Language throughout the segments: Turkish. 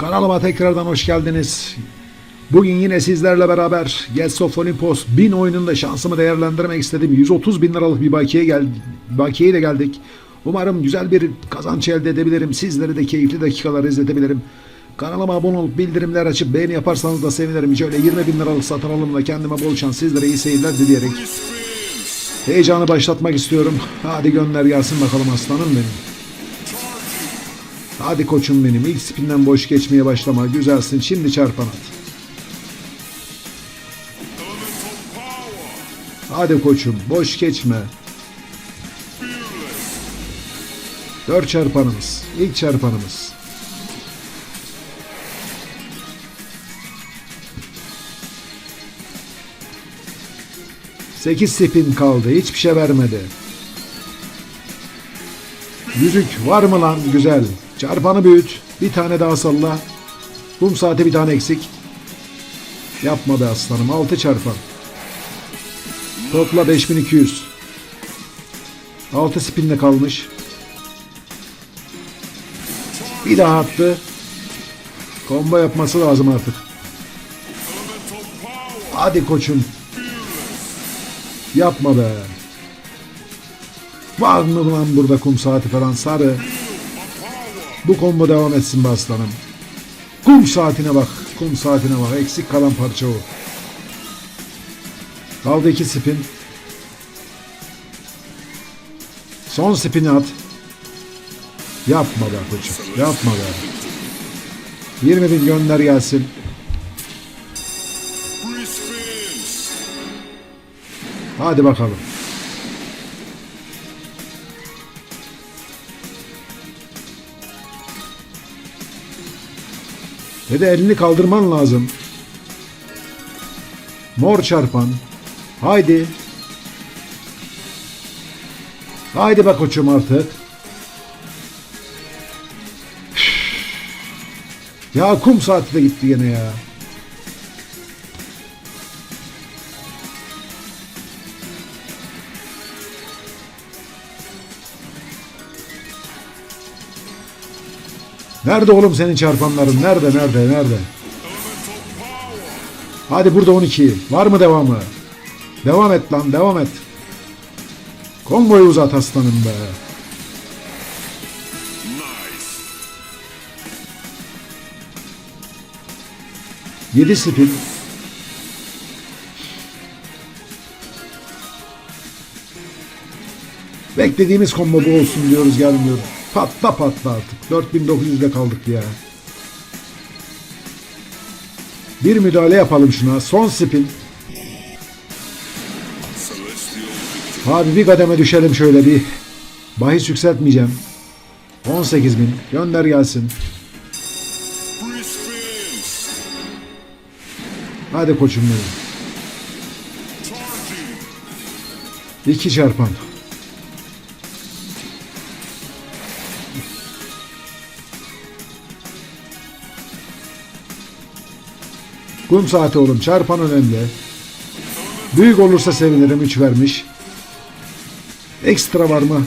Kanalıma tekrardan hoş geldiniz. Bugün yine sizlerle beraber Yes of Olympus 1000 oyununda şansımı değerlendirmek istedim. 130 bin liralık bir bakiye gel bakiye ile geldik. Umarım güzel bir kazanç elde edebilirim. Sizleri de keyifli dakikalar izletebilirim. Kanalıma abone olup bildirimler açıp beğeni yaparsanız da sevinirim. Şöyle 20 bin liralık satın alımla kendime bol şans sizlere iyi seyirler dileyerek heyecanı başlatmak istiyorum. Hadi gönder gelsin bakalım aslanım benim. Hadi koçum benim. İlk spinden boş geçmeye başlama. Güzelsin. Şimdi çarpan at. Hadi koçum. Boş geçme. Dört çarpanımız. İlk çarpanımız. Sekiz spin kaldı. Hiçbir şey vermedi. Yüzük var mı lan? Güzel. Çarpanı büyüt. Bir tane daha salla. Kum saati bir tane eksik. Yapma be aslanım. Altı çarpan. Topla 5200. Altı spinle kalmış. Bir daha attı. Combo yapması lazım artık. Hadi koçum. Yapma be. Var mı lan burada kum saati falan sarı. Bu combo devam etsin be aslanım. Kum saatine bak. Kum saatine bak. Eksik kalan parça o. Kaldı iki spin. Son spini at. Yapma be koçum. Yapma be. 20 bin gönder gelsin. Hadi bakalım. Ve de elini kaldırman lazım. Mor çarpan. Haydi. Haydi bak koçum artık. Ya kum saati de gitti gene ya. Nerede oğlum senin çarpanların? Nerede, nerede, nerede? Hadi burada 12. Var mı devamı? Devam et lan, devam et. Komboyu uzat aslanım be. Yedi spin. Beklediğimiz combo bu olsun diyoruz gelmiyor. Patla patla artık. 4900'de kaldık ya. Bir müdahale yapalım şuna. Son spin. Abi bir kademe düşelim şöyle bir. Bahis yükseltmeyeceğim. 18 bin. Gönder gelsin. Hadi koçum benim. İki çarpan. Kum saati oğlum. Çarpan önemli. Büyük olursa sevinirim. 3 vermiş. Ekstra var mı?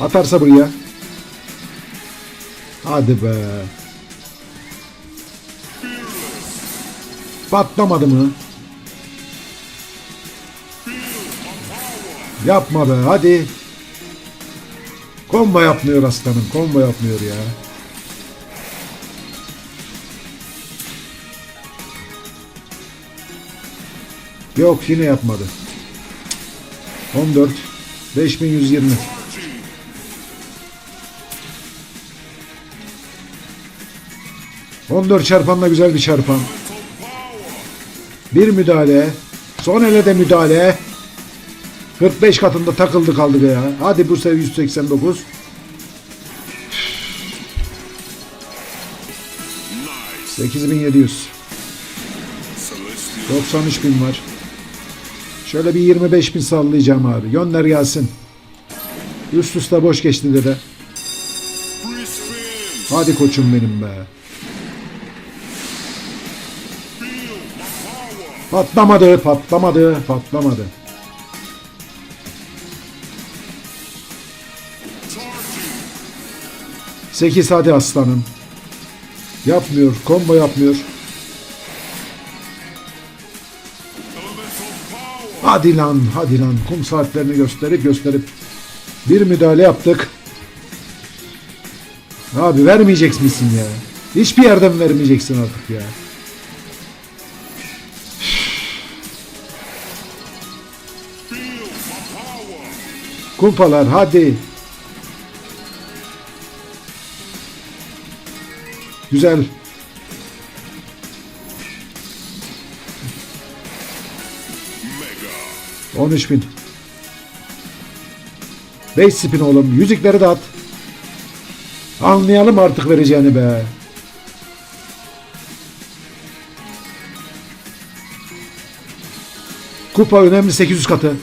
Atarsa buraya. Hadi be. Patlamadı mı? Yapma be hadi. Kombo yapmıyor aslanım. Kombo yapmıyor ya. Yok yine yapmadı. 14 5120 14 çarpanla güzel bir çarpan. Bir müdahale. Son ele de müdahale. 45 katında takıldı kaldık ya. Hadi bu sefer 189. Sekiz bin yedi yüz. 93 bin var. Şöyle bir 25 bin sallayacağım abi. Gönder gelsin. Üst üste boş geçti dede. Hadi koçum benim be. Patlamadı, patlamadı, patlamadı. 8 hadi aslanım. Yapmıyor. Combo yapmıyor. Hadi lan, hadi lan. Kum saatlerini gösterip gösterip bir müdahale yaptık. Abi vermeyecek misin ya? Hiçbir yerden vermeyeceksin artık ya. Kumpalar hadi. Güzel. Mega. 13 bin. 5 spin oğlum. Yüzükleri de at. Anlayalım artık vereceğini be. Kupa önemli 800 katı.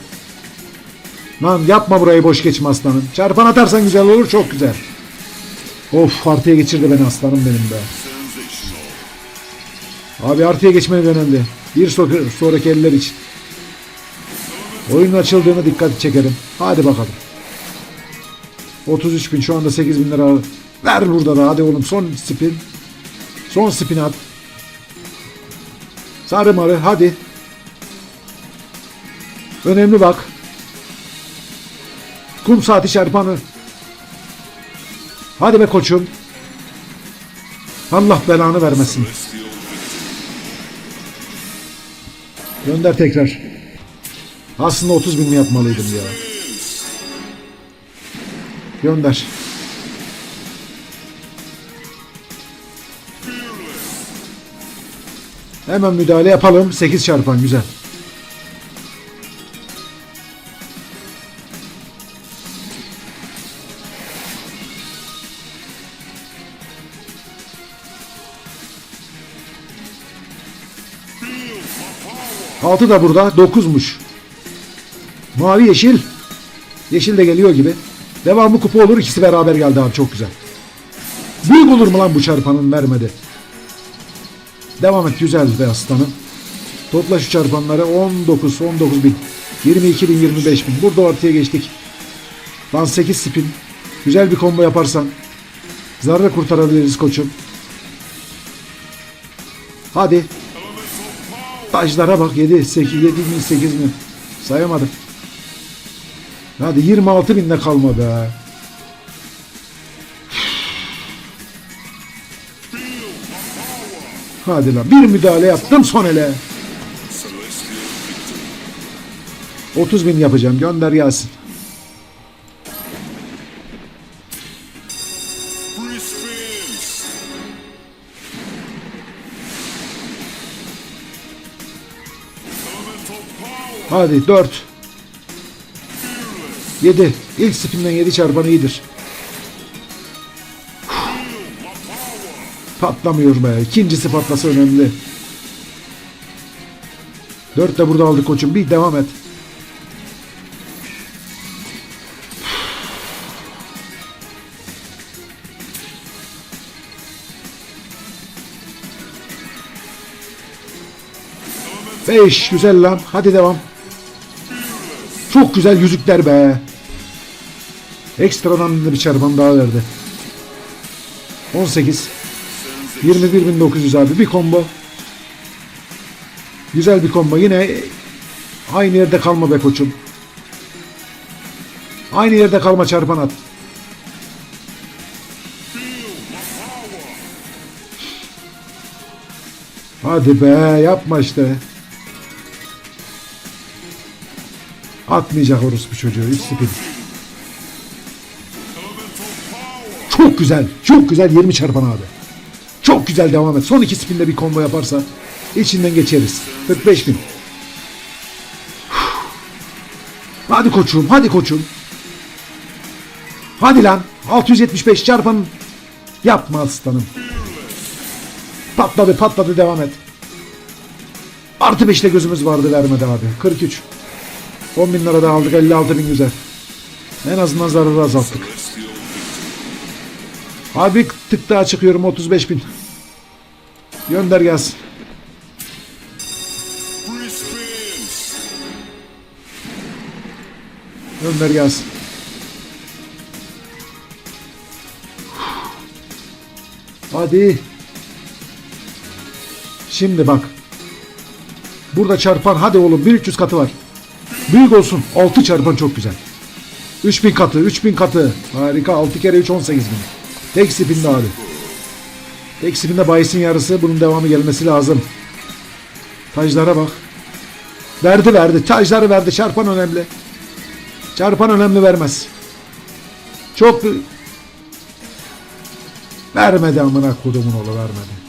Lan yapma burayı boş geçme aslanım. Çarpan atarsan güzel olur çok güzel. Of artıya geçirdi beni aslanım benim be. Abi artıya geçmeni önemli. Bir so- sonraki eller için. Oyunun açıldığına dikkat çekerim. Hadi bakalım. 33 bin şu anda 8 bin lira. Ver burada da hadi oğlum son spin. Son spin at. Sarı marı hadi. Önemli bak. Kum saati çarpanı. Hadi be koçum. Allah belanı vermesin. Gönder tekrar. Aslında 30 bin mi yapmalıydım ya. Gönder. Hemen müdahale yapalım. 8 çarpan güzel. Altı da burada. Dokuzmuş. Mavi yeşil. Yeşil de geliyor gibi. Devamı kupa olur. ikisi beraber geldi abi. Çok güzel. Büyük olur mu lan bu çarpanın vermedi. Devam et. Güzel be aslanım. Topla şu çarpanları. 19, 19 bin. 22 bin, 25 bin. Burada ortaya geçtik. Lan 8 spin. Güzel bir combo yaparsan. Zarra kurtarabiliriz koçum. Hadi. Taşlara bak 7, 8, 7 bin, 8 bin. Sayamadım. Hadi 26 binde kalma be. Hadi lan bir müdahale yaptım son ele. Celestial victory. 30 bin yapacağım gönder gelsin. Hadi 4. 7. İlk spinden 7 çarpan iyidir. Patlamıyor be. İkincisi patlasa önemli. 4 de burada aldık koçum. Bir devam et. Beş güzel lan. Hadi devam. Çok güzel yüzükler be. Ekstradan da bir çarpan daha verdi. 18. 21.900 abi. Bir combo. Güzel bir combo. Yine aynı yerde kalma be koçum. Aynı yerde kalma çarpan at. Hadi be yapma işte. Atmayacak orospu çocuğu. Üç spin. Çok güzel. Çok güzel 20 çarpan abi. Çok güzel devam et. Son iki spinde bir combo yaparsa içinden geçeriz. 45 bin. Hadi koçum. Hadi koçum. Hadi lan. 675 çarpan. Yapma aslanım. Patladı patladı devam et. Artı 5'te gözümüz vardı vermedi abi. 43. 10 bin lira da aldık 56 bin güzel. En azından zararı azalttık. Abi bir tık daha çıkıyorum 35 bin. Gönder gelsin. Gönder gelsin. Hadi. Şimdi bak. Burada çarpan hadi oğlum 1300 katı var. Büyük olsun. 6 çarpan çok güzel. 3000 katı, 3000 katı. Harika. 6 kere 3 18 bin. Tek spinde abi. Tek spinde bayisin yarısı. Bunun devamı gelmesi lazım. Taclara bak. Verdi verdi. Tacları verdi. Çarpan önemli. Çarpan önemli vermez. Çok vermedi amına kodumun oğlu vermedi.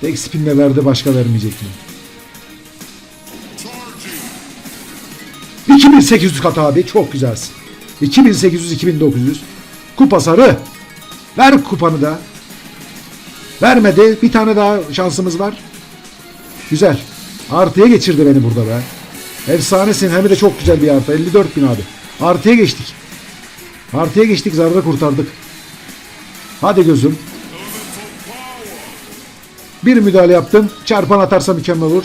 Tek spinle verdi başka vermeyecek mi? 2800 kat abi çok güzelsin. 2800 2900 kupa sarı. Ver kupanı da. Vermedi. Bir tane daha şansımız var. Güzel. Artıya geçirdi beni burada be. Efsanesin hem de çok güzel bir artı. 54 bin abi. Artıya geçtik. Artıya geçtik zararı kurtardık. Hadi gözüm. Bir müdahale yaptım. Çarpan atarsa mükemmel olur.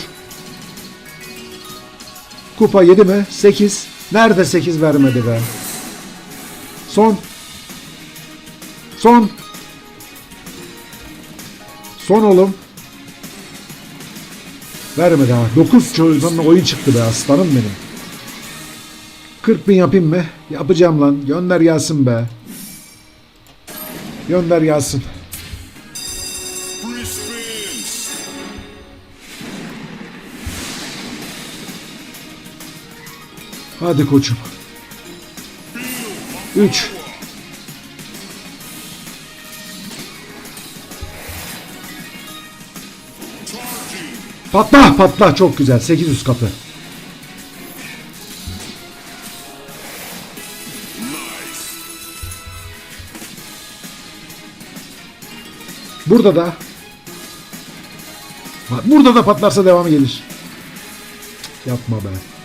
Kupa 7 mi? 8. Nerede 8 vermedi be? Son. Son. Son oğlum. Vermedi ha. 9 çocuğunla oyun çıktı be aslanım benim. 40 bin yapayım mı? Yapacağım lan. Gönder gelsin be. Gönder gelsin. Hadi koçum. 3. Patla patla çok güzel 800 katı. Burada da Burada da patlarsa devamı gelir. Yapma be.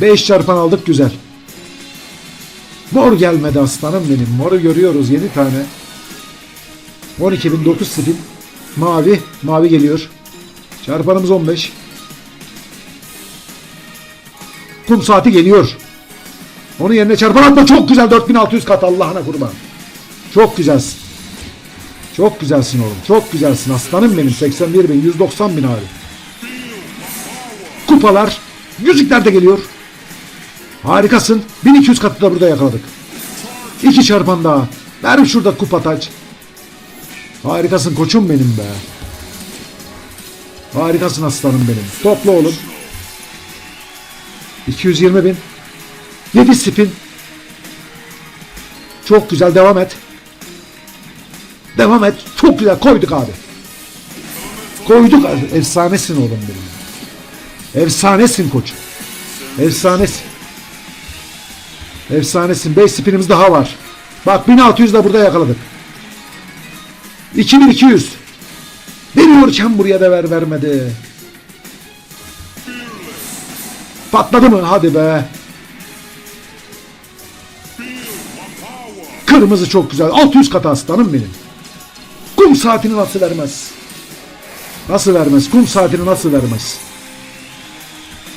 5 çarpan aldık güzel. Mor gelmedi aslanım benim. Moru görüyoruz 7 tane. 12.009 spin. Mavi. Mavi geliyor. Çarpanımız 15. Kum saati geliyor. Onun yerine çarpan atma. Çok güzel. 4600 kat Allah'ına kurban. Çok güzelsin. Çok güzelsin oğlum. Çok güzelsin. Aslanım benim. 81 bin. 190 bin abi. Kupalar. Yüzükler de geliyor. Harikasın. 1200 katı da burada yakaladık. İki çarpan daha. Ver şurada kupa taç. Harikasın koçum benim be. Harikasın aslanım benim. Topla oğlum. 220 bin. 7 spin. Çok güzel devam et. Devam et. Çok güzel koyduk abi. Koyduk. Efsanesin oğlum benim. Efsanesin koçum. Efsanesin. Efsanesin. 5 spinimiz daha var. Bak 1600 de burada yakaladık. 2200. Veriyorken buraya da ver vermedi. Patladı mı? Hadi be. Kırmızı çok güzel. 600 kat aslanım benim. Kum saatini nasıl vermez? Nasıl vermez? Kum saatini nasıl vermez?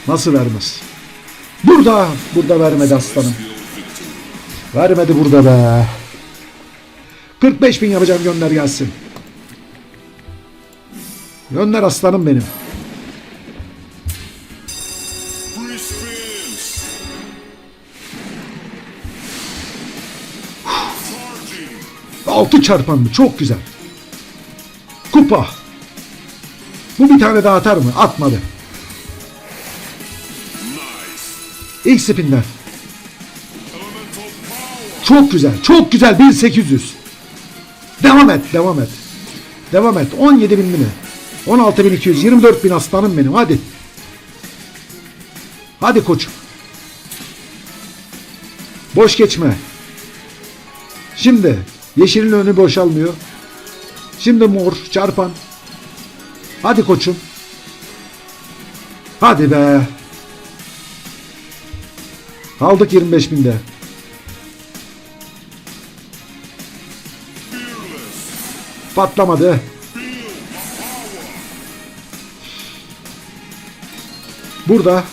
Nasıl vermez? Burada, burada vermedi aslanım. Vermedi burada be. 45 bin yapacağım gönder gelsin. Gönder aslanım benim. 6 çarpanlı çok güzel. Kupa. Bu bir tane daha atar mı? Atmadı. İlk spinden. Çok güzel. Çok güzel. 1800. Devam et. Devam et. Devam et. 17 bin mi? 16 bin 200. 24 bin aslanım benim. Hadi. Hadi koçum. Boş geçme. Şimdi. Yeşilin önü boşalmıyor. Şimdi mor. Çarpan. Hadi koçum. Hadi be. Aldık 25 binde. Patlamadı. Burada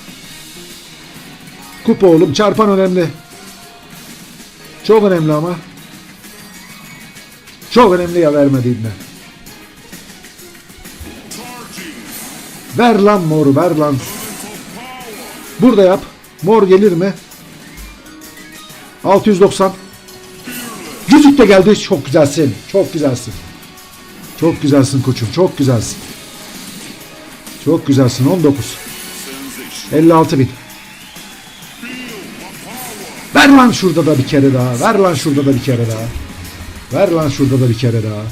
Kupa oğlum çarpan önemli. Çok önemli ama. Çok önemli ya vermediğinden. Charging. Ver lan moru ver lan. Burada yap. Mor gelir mi? 690. Yüzük de geldi. Çok güzelsin. Çok güzelsin. Çok güzelsin koçum. Çok güzelsin. Çok güzelsin. 19. Sensation. 56 bin. Ver lan şurada da bir kere daha. Ver lan şurada da bir kere daha. Ver lan şurada da bir kere daha.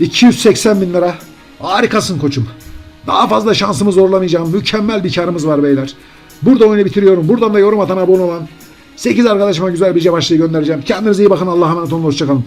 280 bin lira. Harikasın koçum. Daha fazla şansımı zorlamayacağım. Mükemmel bir karımız var beyler. Burada oyunu bitiriyorum. Buradan da yorum atan abone olan 8 arkadaşıma güzel bir cevapçıyı göndereceğim. Kendinize iyi bakın. Allah'a emanet olun. Hoşçakalın.